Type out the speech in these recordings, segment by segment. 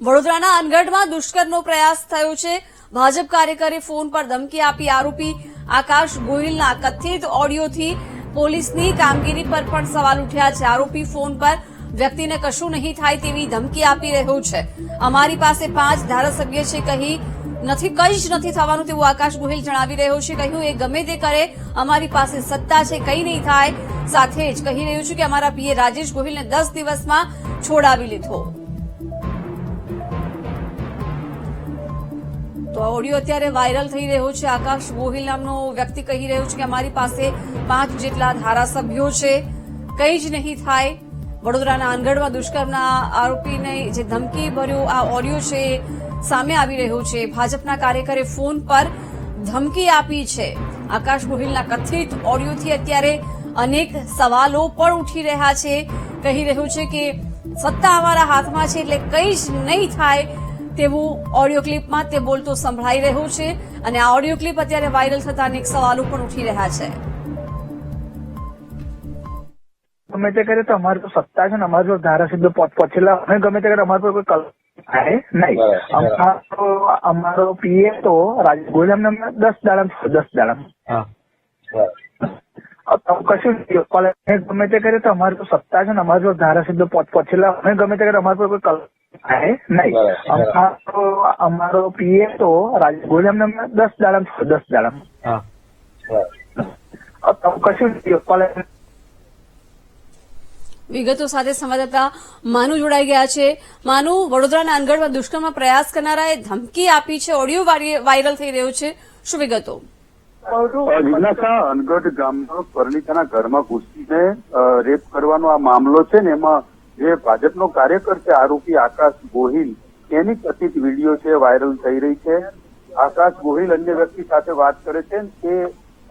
વડોદરાના અનગઢમાં દુષ્કર્મનો પ્રયાસ થયો છે. ભાજપ કાર્યકરે ફોન પર ધમકી આપી આરોપી આકાશ ગોહિલના કથિત ઓડિયોથી પોલીસની કામગીરી પર પણ સવાલ ઉઠ્યા છે. આરોપી ફોન પર વ્યક્તિને કશું નહીં થાય તેવી ધમકી આપી રહ્યો છે. અમારી પાસે પાંચ ધારાસભ્ય છે. કહી નથી, કંઈ જ નથી થવાનું તેવું આકાશ ગોહિલ જણાવી રહ્યો છે. કહ્યું, એ ગમે તે કરે, અમારી પાસે સત્તા છે, કંઈ નહીં થાય. સાથે જ કહી રહ્યું છે કે અમારા પીએ રાજેશ ગોહિલને દસ દિવસમાં છોડાવી લીધો. તો આ ઓડિયો અત્યારે વાયરલ થઈ રહ્યો છે. આકાશ ગોહિલ નામનો વ્યક્તિ કહી રહ્યો છે કે અમારી પાસે પાંચ જેટલા ધારાસભ્યો છે. કંઈ જ નહીં થાય. વડોદરાના આંગણમાં દુષ્કર્મના આરોપીને જે ધમકી ભર્યો આ ઓડિયો છે સામે આવી રહ્યો છે. ભાજપના કાર્યકરે ફોન પર ધમકી આપી છે. આકાશ ગોહિલના કથિત ઓડિયોથી અત્યારે અનેક સવાલો પણ ઉઠી રહ્યા છે. કહી રહ્યું છે કે સત્તા અમારા હાથમાં છે એટલે કંઈ જ નહીં થાય. તેવું ઓડિયો ક્લિપમાં તે બોલતો સંભળાઈ રહ્યો છે અને આ ઓડિયો ક્લિપ અત્યારે વાયરલ થતા અનેક સવાલો પણ ઉઠી રહ્યા છે. ગમે તે કરે તો અમારી તો સત્તા છે ને અમારી જો ધારાસભ્ય પહોંચ પહોંચેલા અમે ગમે તે કરે અમારા પર કોઈ કલ થાય નહીં. અમારો અમારો પીએ તો અમને અમને દસ દાડા દસ દાડા કશું ગમે તે કરે તો અમારી તો સત્તા છે ને અમારી જો ધારાસભ્ય પહોંચેલા અમે ગમે તે કરે અમારા પર કોઈ કલ થાય નહીં. અમારો અમારો પીએ તો અમને દસ દાડા દસ દાડા કશું કોલેજ વિગતો સાથે સંવાદદાતા માનુ જોડાઈ ગયા છે. માનુ વડોદરાના અનગઢમાં દુષ્કર્મ પ્રયાસ કરનારાએ ધમકી આપી છે. ઓડિયો વાયરલ થઈ રહ્યો છે. શું વિગતો? અનગઢ ગામમાં પરણિતાના ઘરમાં ઘૂસીને રેપ કરવાનો આ મામલો છે ને એમાં જે ભાજપનો કાર્યકર છે આરોપી આકાશ ગોહિલ, એની કથિત વીડિયો છે, વાયરલ થઈ રહી છે. આકાશ ગોહિલ અન્ય વ્યક્તિ સાથે વાત કરે છે તે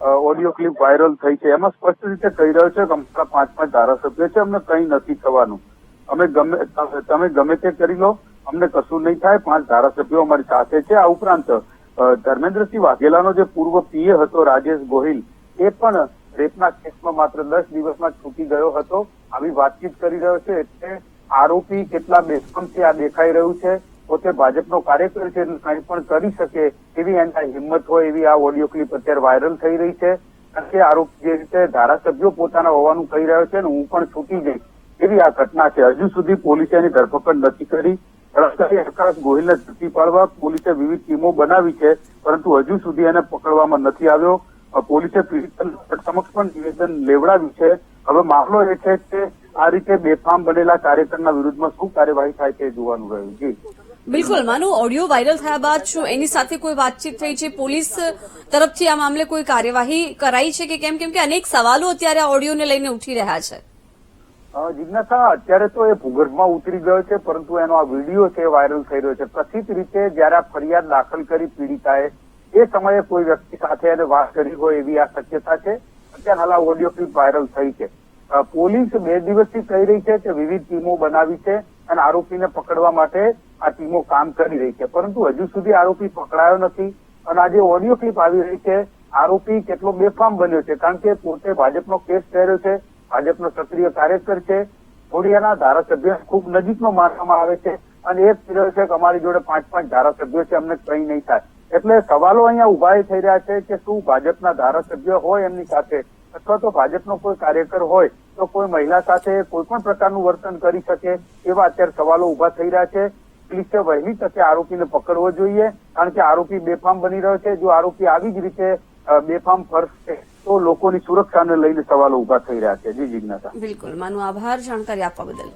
ઓડિયો ક્લિપ વાયરલ થઈ છે. એમાં સ્પષ્ટ રીતે કહી રહ્યો છે કે અમારા પાંચ પાંચ ધારાસભ્ય છે, અમને કંઈ નથી થવાનું. અમે ગમે, તમે ગમે તે કરી લો, અમને કશું નહીં થાય. પાંચ ધારાસભ્યો અમારી સાથે છે. આ ઉપરાંત ધર્મેન્દ્રસિંહ વાઘેલાનો જે પૂર્વ પીએ હતો, રાજેશ ગોહિલ, એ પણ રેપના કેસમાં માત્ર દસ દિવસમાં છૂટી ગયો હતો. આવી વાતચીત કરી રહ્યો છે એટલે આરોપી કેટલા બેસમ છે આ દેખાઈ રહ્યું છે, પોતે ભાજપનો કાર્યકર છે કંઈ પણ કરી શકે એવી એના હિંમત હોય એવી આ ઓડિયો ક્લિપ અત્યારે વાયરલ થઈ રહી છે. કારણ કે આરોપી જે રીતે ધારાસભ્યો પોતાના હોવાનું કહી રહ્યો છે ને હું પણ છૂટી જઈશ એવી આ ઘટના છે. હજુ સુધી પોલીસે એની ધરપકડ નથી કરી. રસ્તા આકાશ ગોહિલને ઝડપી પાડવા પોલીસે વિવિધ ટીમો બનાવી છે, પરંતુ હજુ સુધી એને પકડવામાં નથી આવ્યો. પોલીસે પીડિત સમક્ષ પણ નિવેદન લેવડાવ્યું છે. હવે મામલો એ છે કે આ રીતે બેફામ બનેલા કાર્યકરના વિરુદ્ધમાં શું કાર્યવાહી થાય તે જોવાનું રહ્યું. જી. બિલકુલ. માનું ઓડિયો વાયરલ થયા બાદ શું એની સાથે કોઈ વાતચીત થઈ છે? પોલીસ તરફથી આ મામલે કોઈ કાર્યવાહી કરાઈ છે કે કેમ? કેમ કે અનેક સવાલો અત્યારે આ ઓડિયોને લઈને ઉઠી રહ્યા છે. જિજ્ઞાસા અત્યારે તો એ ભૂગર્ભમાં ઉતરી ગયો છે પરંતુ એનો આ વીડિયો છે વાયરલ થઈ રહ્યો છે. કથિત રીતે જયારે આ ફરિયાદ દાખલ કરી પીડિતાએ એ સમયે કોઈ વ્યક્તિ સાથે એને વાત કરી હોય એવી આ શક્યતા છે? અત્યારે હાલ આ ઓડિયો ક્લિપ વાયરલ થઈ છે. પોલીસ બે દિવસથી કહી રહી છે કે વિવિધ ટીમો બનાવી છે અને આરોપીને પકડવા માટે આ ટીમો કામ કરી રહી છે. પરંતુ હજુ સુધી આરોપી પકડાયો નથી અને આજે ઓડિયો ક્લિપ આવી રહી છે. આરોપી કેટલો બેફામ બન્યો છે, કારણ કે પોતે ભાજપનો કેસ થયેલો છે, ભાજપનો સક્રિય કાર્યકર છે. ખોડિયાના ધારાસભ્ય ખૂબ નજીકનો માનવામાં આવે છે અને એ જ કહી છે કે અમારી જોડે પાંચ પાંચ ધારાસભ્યો છે, અમને કંઈ નહીં થાય. એટલે સવાલો અહીંયા ઊભા થઈ રહ્યા છે કે શું ભાજપના ધારાસભ્ય હોય એમની સાથે? અથવા તો ભાજપનો કોઈ કાર્યકર હોય, તો કોઈ મહિલા સાથે કોઈ પણ પ્રકારનું વર્તન કરી શકે? એવા અત્યારે સવાલો ઊભા થઈ રહ્યા છે. પોલીસે વહેલી તકે આરોપીને પકડવો જોઈએ, કારણ કે આરોપી બેફામ બની રહ્યો છે. જો આરોપી આવી જ રીતે બેફામ ફરશે, તો લોકોની સુરક્ષાને લઈને સવાલો ઊભા થઈ રહ્યા છે. જી જિજ્ઞાસા. બિલકુલ. માનું આભાર. જાણકારી આપવા બદલ.